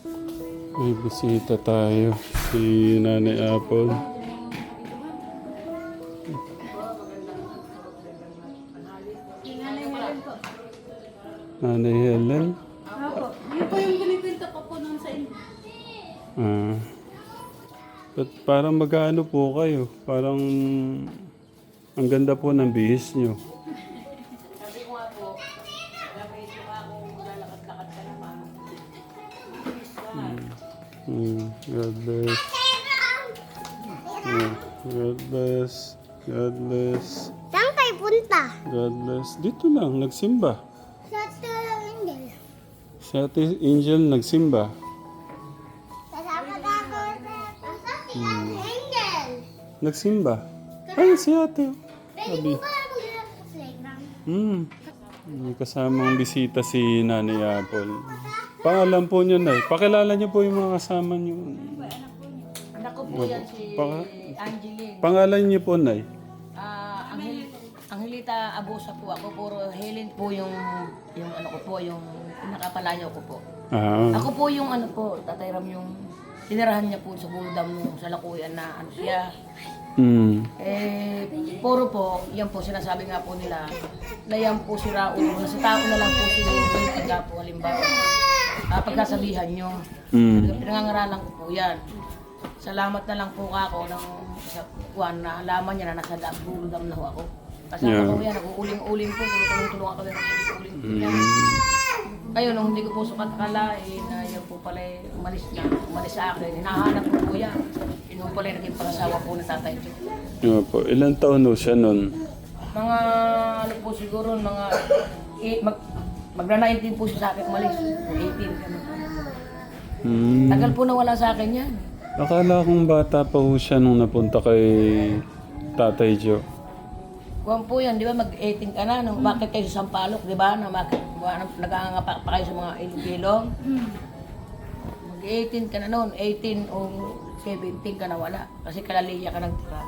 May bisita tayo. Si Nanay Apple. Nanay Helen. Opo. Yun po yung kinikwento ko po noon sa inyo. Ah. Ba't parang mag-ano po kayo? Parang ang ganda po ng bihis nyo. God bless. Yeah. God bless. God bless. Saan kayo punta? God bless. Dito lang, nagsimba. Sa Tulangin. Si Ate Angel nagsimba. Kasama na ako sa Angel. Nagsimba. Ay, si Ate. Pwede ba mag sa playground? Hmm. May kasamang bisita si Nanay Apple. Pangalan po niyo, Nay. Pakilala niyo po yung mga kasama niyo. Anak ko po yan si Paka- Angeline. Pangalan niyo po, Nay. Ah, Angel, Angelita Abusa po ako. Puro Helen po yung, yung ano ko po, yung pinakapalayo ko po. Ah. Ako po yung ano po, Tatay Ram yung tinirahan niya po sa Bulldam nung sa Lakuyan na ano siya. Hmm. Eh, puro po, yan po, sinasabi nga po nila, na yan po si Raul, na sa tao na lang po sila yung tiga po, halimbawa. Ah, pagkasabihan nyo. Hmm. Pinangangaralan ko po yan. Salamat na lang po ako ng sa kuwan na alaman niya na nasa lab, buludam na ho ako. Kasama Yeah. ko yan, nag-uuling-uling po, tulong-tulong ako ng uuling po yan. Ngayon, nung hindi ko po sukat kalain na yan po pala eh, umalis na, umalis sa akin, hinahanap ko po yan. Yun po pala yung naging pangasawa po ng tatay ko. Yung po. Ilan taon no siya nun? Mga ano po siguro, mga eh, mag, magna-19 po siya sa akin umalis. 18 kami. Hmm. Tagal po nawala sa akin yan. Akala kong bata pa ho siya nung napunta kay Tatay Joe. Kuwan po yan, di ba mag-18 ka na, nung bakit kayo sa Sampalok, di ba? Na bakit naganganga pa kayo sa mga ilog Mag-18 ka na noon, 18 o 17 ka na wala. Kasi kalaliya ka nagtira.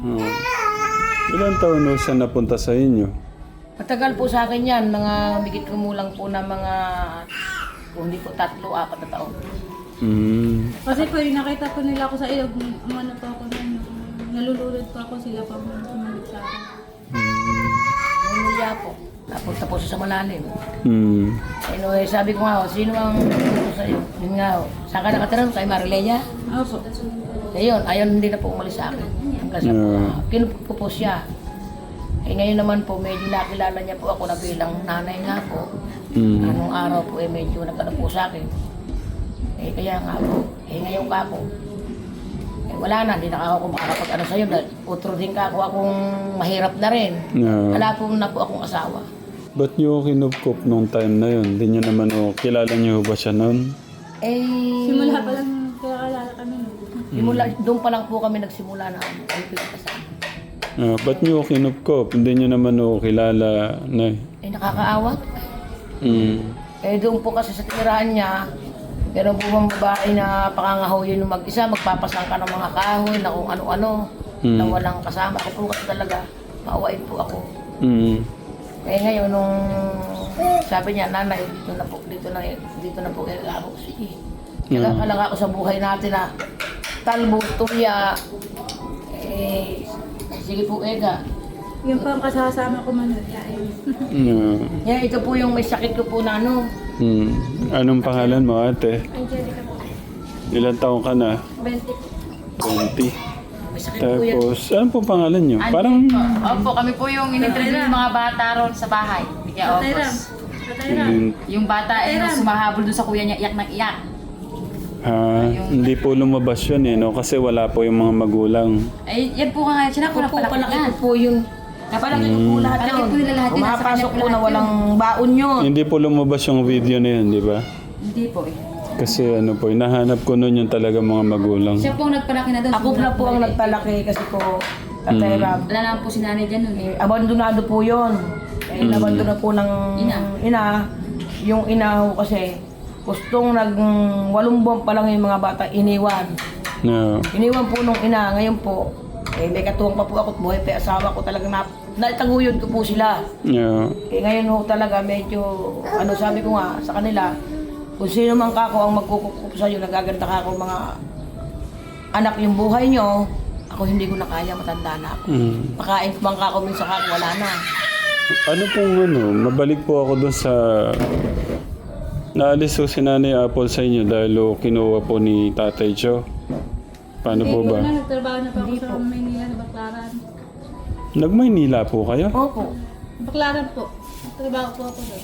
Hmm. Ilan taon no siya napunta sa inyo? Matagal po sa akin yan, mga bigit kumulang po na mga, kung hindi po tatlo, apat na taon. Hmm. Kasi po yung nakita po nila ako sa ilog, umano po ako nun, nalululod po ako sila pa sumunod sa akin. Po. Napunta po siya sa malalim. Hmm. Anyway, sabi ko nga, oh, sino ang gusto sa'yo? Yun nga, oh, saan ka nakatira? Kay Marileya? Opo. Ayun, ayun hindi na po umalis sa akin. Hanggang sa Yeah. uh, kinupo po siya. Eh ngayon naman po, medyo nakilala niya po ako na bilang nanay nga po. Hmm. Anong araw po eh medyo nagkano po sa akin. Eh kaya nga po, eh ngayon ka po. Eh wala na, hindi na ako makakapag ano sa'yo dahil utro din ka ako akong mahirap na rin. Yeah. Wala po na po akong asawa. Ba't niyo kinupkop nung time na yun? Hindi niyo naman o kilala niyo ba siya noon? Eh, Simula pa lang kailangan kami simula, doon pa lang po kami nagsimula na kami pinagkasama. Ah, ba't niyo kinupkop? Hindi niyo naman o kilala na Eh nakakaawat. Hmm. Eh doon po kasi sa tirahan niya, meron po bang babae na pakangahoy yung mag-isa, magpapasang ka ng mga kahoy na kung ano-ano, Hmm. na walang kasama. Ako po kasi talaga, maawain po ako. Hmm. Eh ngayon nung sabi niya, nanay, dito na po, dito na, dito na po kayo ako. Sige. Kaya Hmm. kalaga ako sa buhay natin na talbo, tuya, sige po, Ega. Yung po ang kasasama ko man. Yeah. Yan, ito po yung may sakit ko po na ano, Hmm. Anong pangalan mo ate? Angelica po. Ilan taong ka na? 20. 20. may sakit po yan. Tapos, ano po pangalan niyo? Parang... Opo, kami po yung in-interview ng mga bata ron sa bahay. Kaya Tatay Ram. Opos. Yung bata ay nung sumahabol doon sa kuya niya, iyak ng iyak. Ah, hindi po lumabas yun eh, no? Kasi wala po yung mga magulang. Ay, yan po ka nga, siya na Ako po, palaki ko po yun. Napalaki ko po lahat Palaki yun. po nila lahat yun. Nasa Pumapasok kanya po na walang baon yun. Hindi po lumabas yung video na yun, di ba? Hindi po eh. Kasi ano po, hinahanap ko noon yung talaga mga magulang. Siya po ang nagpalaki na doon. Ako na po ang nagpalaki kasi po, Tatay Ram. Wala naman po si nanay dyan nun eh. Eh, abandonado po yun. Eh, nabandona po ng Ina. ina. Yung ina ho kasi, gustong nag walong buwan pa lang yung mga bata, iniwan. No. Iniwan po nung ina, ngayon po, eh, may katuwang pa po ako at buhay yung asawa ko talaga na, naitaguyod ko po sila. Yeah. Eh, ngayon ho talaga medyo, ano sabi ko nga sa kanila, Kung sino man kako ang magkukukup sa iyo, nagaganda ka ako mga anak yung buhay nyo, ako hindi ko na kaya, matanda na ako. Mm. Pakain ko man kako minsan kako, wala na. Ano pong ano, mabalik po ako doon sa... Naalis po si Nanay Apple sa inyo dahil o kinuha po ni Tatay Joe. Paano po Eh, ba? na, nagtrabaho na po ako sa Maynila sa Baklaran. Nagmaynila po kayo? Opo. Baklaran po. Nagtrabaho po ako doon.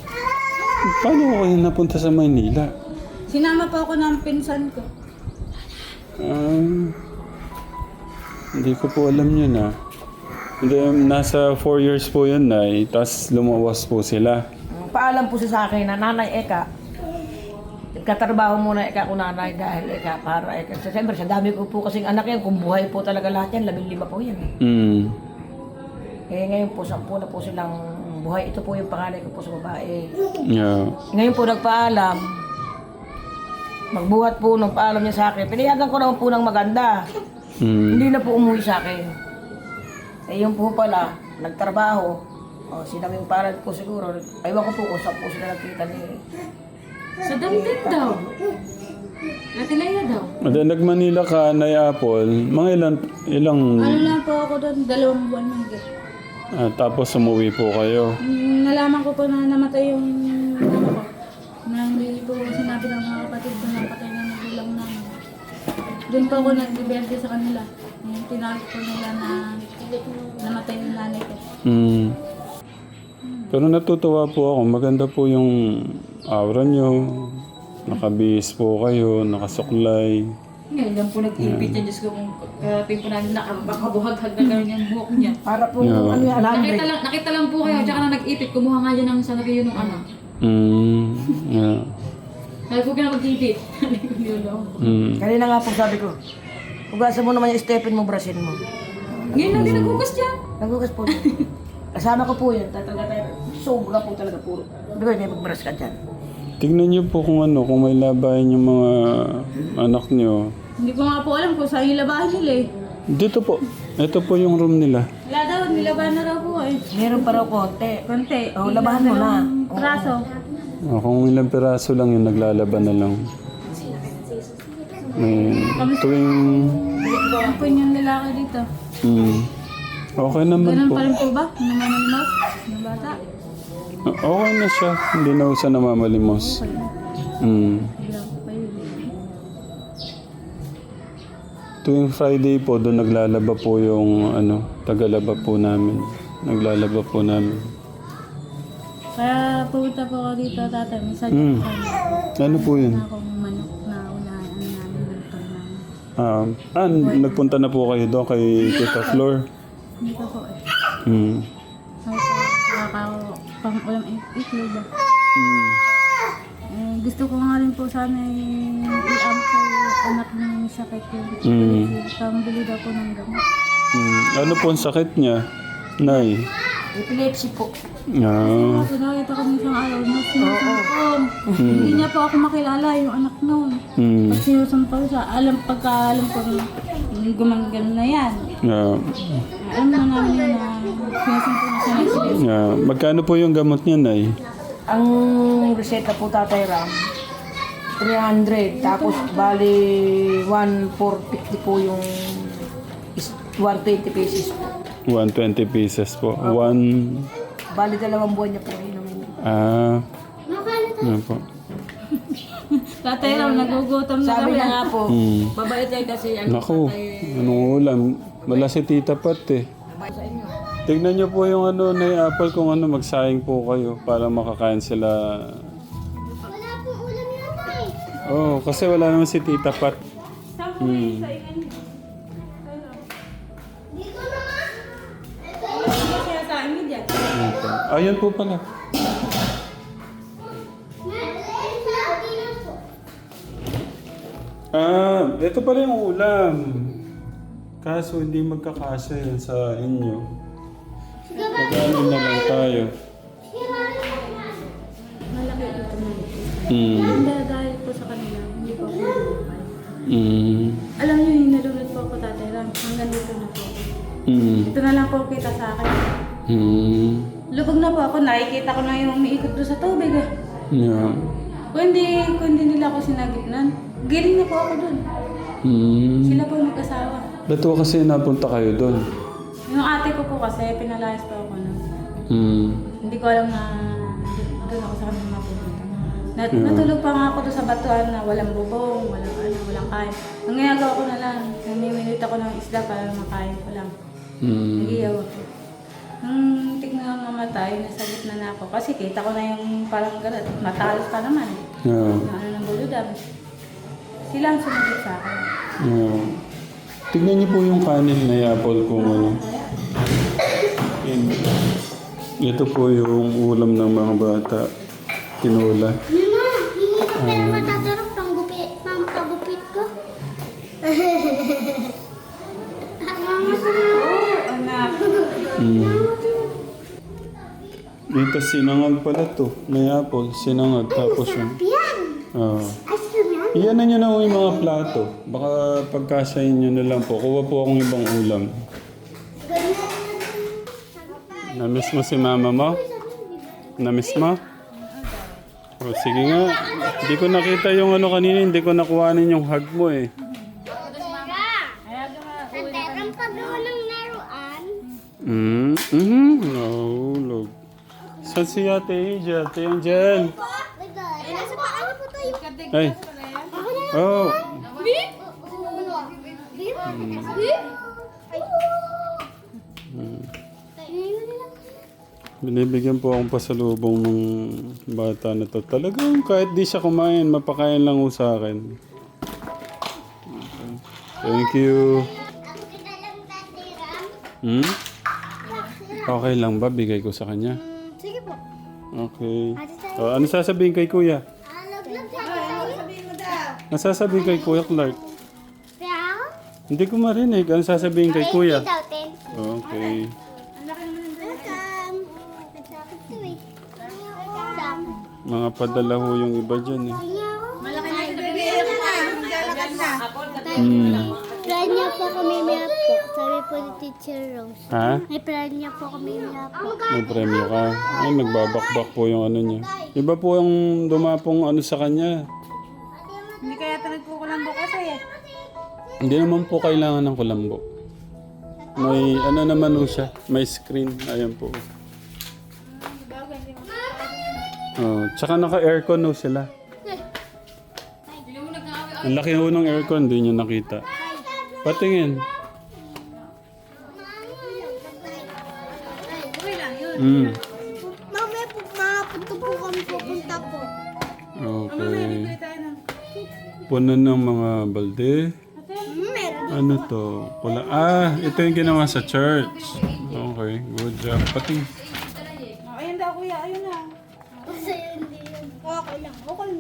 Paano ko kayo napunta sa Maynila? Sinama po ako ng pinsan ko. Ah, hindi ko po alam yun ah. Hindi, nasa 4 years po yun na tapos lumawas po sila. Paalam po siya sa akin na nanay Eka, katrabaho muna Eka ko nanay dahil Eka para Eka. Sa siyempre, sa dami ko po kasing anak yan, kung buhay po talaga lahat yan, labing lima po yan. Mm. Eh ngayon po, sampu na po silang buhay. Ito po yung panganay ko po sa babae. Yeah. Ngayon po nagpaalam, magbuhat po nung paalam niya sa akin. Pinayagan ko naman po ng maganda. Mm. Hindi na po umuwi sa akin. Eh yung po pala, nagtrabaho. O, sinaming parad ko siguro. Aywan ko po kung saan po sila nakita ni... Sa damdit daw. Ate Leia daw. Then, nag-Manila ka, Nay Apple, mga ilang, ilang, Ano lang po ako doon, dalawang buwan lang. ah, tapos umuwi po kayo. Mm, Nalaman ko po na namatay yung ano ko. Na hindi po sinabi ng mga kapatid ko na patay na magulang namin. Doon po ako nagbibente sa kanila. Yung tinawag ko nila na namatay yung nanay ko. Mm. Pero natutuwa po ako. Maganda po yung aura nyo. Nakabihis po kayo, nakasuklay. Ngayon lang po nag-ipit niya. Diyos ko kung karating po namin nakakabuhaghag na gano'n yung buhok niya. Para po, Yeah. ano yan, Nakita alambre. lang, nakita lang po kayo, tsaka na nag-ipit, kumuha nga dyan ng sanaki yun ng anak. Mm. Yeah. Sabi ko na mag-ipit. Sabi ko lang. Mm. Kanina nga po sabi ko, hugasan mo naman yung stepin mo, brasin mo. Ngayon lang din naghugas dyan. Naghugas po. Kasama ko po yun. Talaga tayo. Sobra po talaga puro. Sabi ko, hindi magbras ka dyan. Tignan nyo po kung ano, kung may labahin yung mga anak nyo. Hindi ko nga po alam kung saan yung labahan nila eh. Dito po. Ito po yung room nila. Wala daw, nilabahan na daw po eh. Meron pa raw konti. Konti. Oh, labahan mo na. Dalawang Praso. Oh, kung ilang piraso lang yung naglalaban na lang. May tuwing... Po yung lalaki dito? Mm, okay naman Ganun po. pa rin po ba? Namamalimos? Ng bata? Okay na siya. Hindi na siya namamalimos. Mm. Pa yun. Tuwing Friday po, doon naglalaba po yung ano, tagalaba po namin. Naglalaba po namin. Kaya pumunta po ako dito tatay. May sadya Mm. ko. Ano po yun? Na akong manok na unahan namin luto namin. Um, ah, nagpunta na po kayo doon kay Tita Flor. Dito po eh. Mm. Sabi ko, nakakaw pang ulam it- itlog ba? Mm. Eh, gusto ko nga rin po sana i-am sa anak niya yung sakit ko. Mm. Pambili daw po ng gamot. Mm. Ano po ang sakit niya? Nay. Epilepsy po. Ah. Kasi nakita ko isang araw na sinusumpong. Hindi niya po ako makilala yung anak noon. Mm. Pag sinusumpong siya, alam pagka alam ko yung gumanggan na yan. Yeah. Alam na namin yun na sinusumpong siya ng sila. Yeah. Magkano po yung gamot niya, Nay? Ang reseta po tatay Ram, 300. Tapos bali 1,450 po yung is- 120 pesos po. 120 pieces po. One... Bali dalawang buwan niya po inumin. Ah... Ano po? Tatay raw, nagugutom na Sabi kami. niya nga po, Mm. babait tayo kasi ano Naku, anong ulam? Wala si Tita Pat eh. sa inyo. Tignan niyo po yung ano na Apple kung ano magsaing po kayo para makakain sila. Wala pong ulam yun eh. Oh, kasi wala naman si Tita Pat. Niyo? Dito. Ano sa amin dyan? Ayun po pala. Ah, ito pala yung ulam. Kaso hindi magkakasya yun sa inyo. Pagkano na lang tayo. Malaki ito na. Mm. Hindi dahil po sa kanila, hindi po ako nabubuhay. Mm. Alam niyo, yung nalulod po ako tatay Ram. Hanggang dito na po. Mm. Ito na lang po kita sa akin. Mm. Lubog na po ako. Nakikita ko na yung umiikot doon sa tubig eh. Yeah. Kung hindi nila ako sinagipnan, giling na po ako doon. Hmm. Sila po mag-asawa. Ba't po kasi napunta kayo doon? Yung ate ko po kasi, pinalayas po ako na. Hmm. Hindi ko alam na doon ako sa kanila mapupunta. Nat Yeah. Natulog pa nga ako doon sa batuan na walang bubong, walang ano, walang kain. Ang ginagawa ko na lang, namiminit ako ng isda para makain ko lang. Hmm. Nagiyaw ako. Nung tignan mamatay, nasa gitna na ako. Kasi kita ko na yung parang ganun, matalas pa naman. Yeah. Na ano ng buludam. Sila ang sumagot sa akin. Yeah. Tignan niyo po yung kanin na apple kung ano. Yan. Ito po yung ulam ng mga bata. Kinula. Mama, hindi ka pera matatarap pang gupit, pang pagupit ko. Mama, Anak. Mm. Ito sinangag pala to. May apple, sinangag. Tapos yung... yan. Iyan na nyo na yung mga plato. Baka pagkasayin nyo na lang po. Kuha po akong ibang ulam. Namiss mo si mama mo? Namiss mo? O sige nga. Hindi ko nakita yung ano kanina. Hindi ko nakuhanin yung hug mo eh. Ang pagawa ng laruan. Mm mm Nahulog. Saan si Ate Angel? Ate Angel. Pa, ano? Ay. Oh. Binibigyan po akong pasalubong ng bata na to. Talagang kahit di siya kumain, mapakain lang sa akin. Okay. Thank you. Hmm? Okay lang ba? Bigay ko sa kanya. Hmm, sige po. Okay. Oh, ano sasabihin kay kuya? Sasabihin kay kuya Clark? Hindi ko marinig. Ano sasabihin kay kuya? Okay. Mga padala ho yung iba dyan eh. Malaki na. Lalakad na. Hmm. Plan niya po kami may po. Sabi po ni Teacher Rose. Ha? May plan niya po kami may po. May premyo ka. Ay, nagbabakbak po yung ano niya. Iba po yung dumapong ano sa kanya. Hindi naman po kailangan ng kulambo. May ano naman ho siya. May screen. Ayan po. Oh, tsaka naka-aircon ho sila. Ang laki ho ng aircon, hindi nyo nakita. Patingin. Okay lang yun. Mm. Mamaya po, makapunta po kami pupunta po. Okay. Puno ng mga balde. Ano to? Pula. Ah, ito yung ginawa sa church. Okay, good job. Pati. Ayun daw kuya, ayun na. Kasi hindi yun. Okay lang. Okay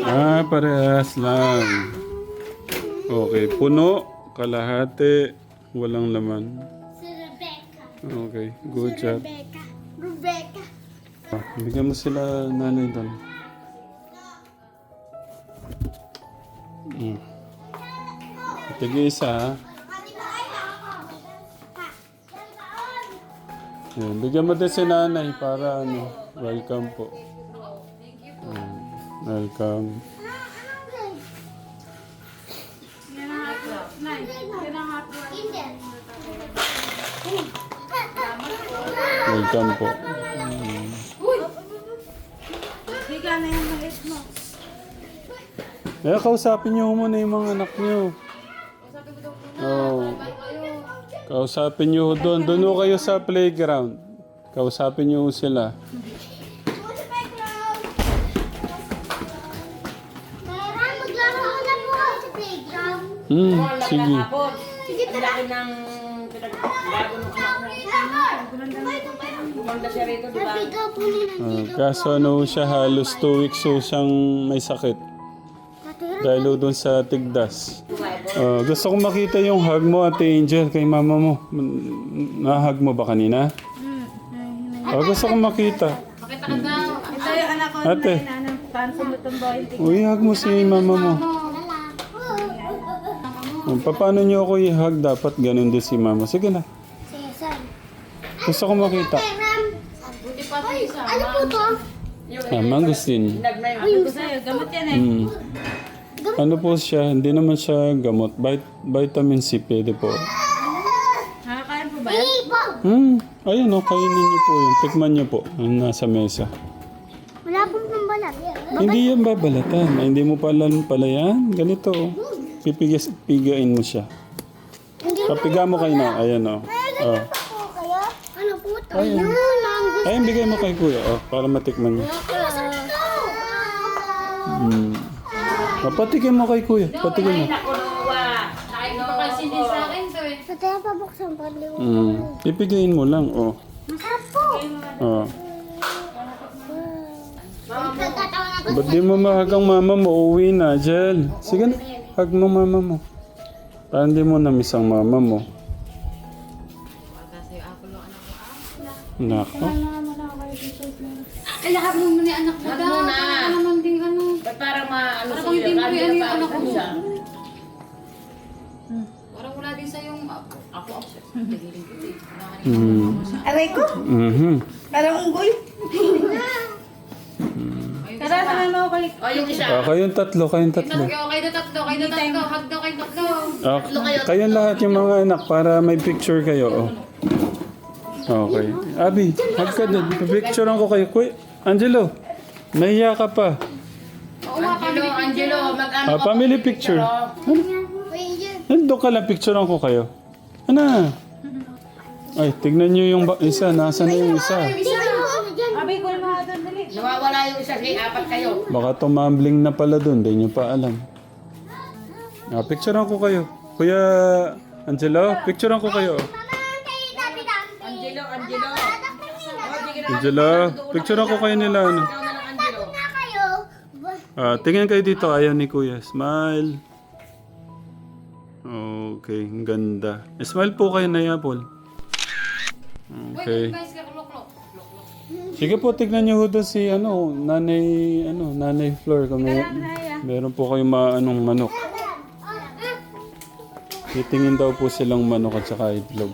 lang. Ah, parehas lang. Okay, puno, kalahati, walang laman. Si Rebecca. Okay, good job. Rebecca. Rebecca. Ah, Bigyan mo sila nanay doon. Mm. Tige isa. Yan, bigyan mo din si nanay para ano, welcome po. Mm, welcome. Welcome po. Higa na yung mo. Eh, kausapin niyo muna yung mga anak niyo. Oo. Kausapin niyo doon. Doon ho kayo sa playground. Kausapin niyo sila. Sa playground. Hmm, sige. Sige, tara. ng pinagbago ng. Ah, kaso ano ho siya, halos 2 weeks ho siyang may sakit. Dahil ho doon sa tigdas. Ah, gusto ko makita yung hug mo, Ate Angel, kay mama mo. Na-hug mo ba kanina? Ah, gusto ko makita. Ito yung anak ko Ate. na ano, cancel itong boy. Uy, hug mo si mama mo. Oh, paano niyo ako i-hug? Dapat ganun din si mama. Sige na. Gusto ko makita. Ay, ano po to? Ah. Sabi ko sa'yo, gamot yan eh. Mm. Ano po siya? Hindi naman siya gamot. Vit- vitamin C pwede po. Nakakain po ba yan? Hmm. Ayun o, kainin niyo po yun. Tikman niyo po. Yung nasa mesa. Wala pong pambalat. Hindi yan babalatan. Ay, hindi mo pala pala yan. Ganito o. Pipigas, pigain mo siya. Papiga mo kayo na. Ayan o. Oh. Ako kaya? Ano po ito? Ayun. Ayun, bigay mo kay kuya. Oh, para matikman. Nasaan ito? Hmm. Oh, patikin mo kay kuya. Patikin mo. Tayo pabuksan pa. Hindi mo. Hmm. Pipigain mo lang. Oh. Masarap po. Oh. Ba't di mo mahagang mama mo? Uwi na, Jel. Sige na. Hag mo mama mo. Parang di mo namiss ang mama mo. Kasi ko. Nako. Ay, lahat mo muna yung anak mo Lahat daw. muna. Para naman ding ano. Ba't para maano Para sa kung hindi mo ano yung na anak mo. siya. Parang wala din sa yung ako. Ako. Tigiling ko eh. Hmm. Aray ko. Mhm. Parang unggoy. Tara, samahan mo ako kay... O, yung isa. Ah, kayong tatlo, kayong tatlo. Kayo, kayo na tatlo, kayo na tatlo. Hag daw, kayo tatlo. Ah, kayong lahat yung mga anak para may picture kayo. Oh. Okay. Abi, hag ka doon. Picturean ko kayo. Kuya, Angelo, nahiya ka pa. Angelo, Angelo, mag-ano Ah, family picture. Nandun ka lang, picturean ko kayo. Ano? Ay, tignan nyo yung ba- isa. Nasaan na yung isa? Abi, nga doon, dali. Nawawala yung isa, sige, apat kayo. Baka tumambling na pala doon. Hindi nyo pa alam. Ah, picturean ko kayo. Kuya Angelo, picturean ko kayo. Angelo, Angelo. Angelo, picturean ko kayo nila. Ano? Ah, tingin kayo dito. Ayaw ni Kuya. Smile. Okay, ang ganda. Smile po kayo na Apple. Okay. Sige po, tignan niyo ho doon si ano, nanay, ano, nanay Flor. Kung may, meron po kayong maanong manok. Titingin daw po silang manok at saka itlog.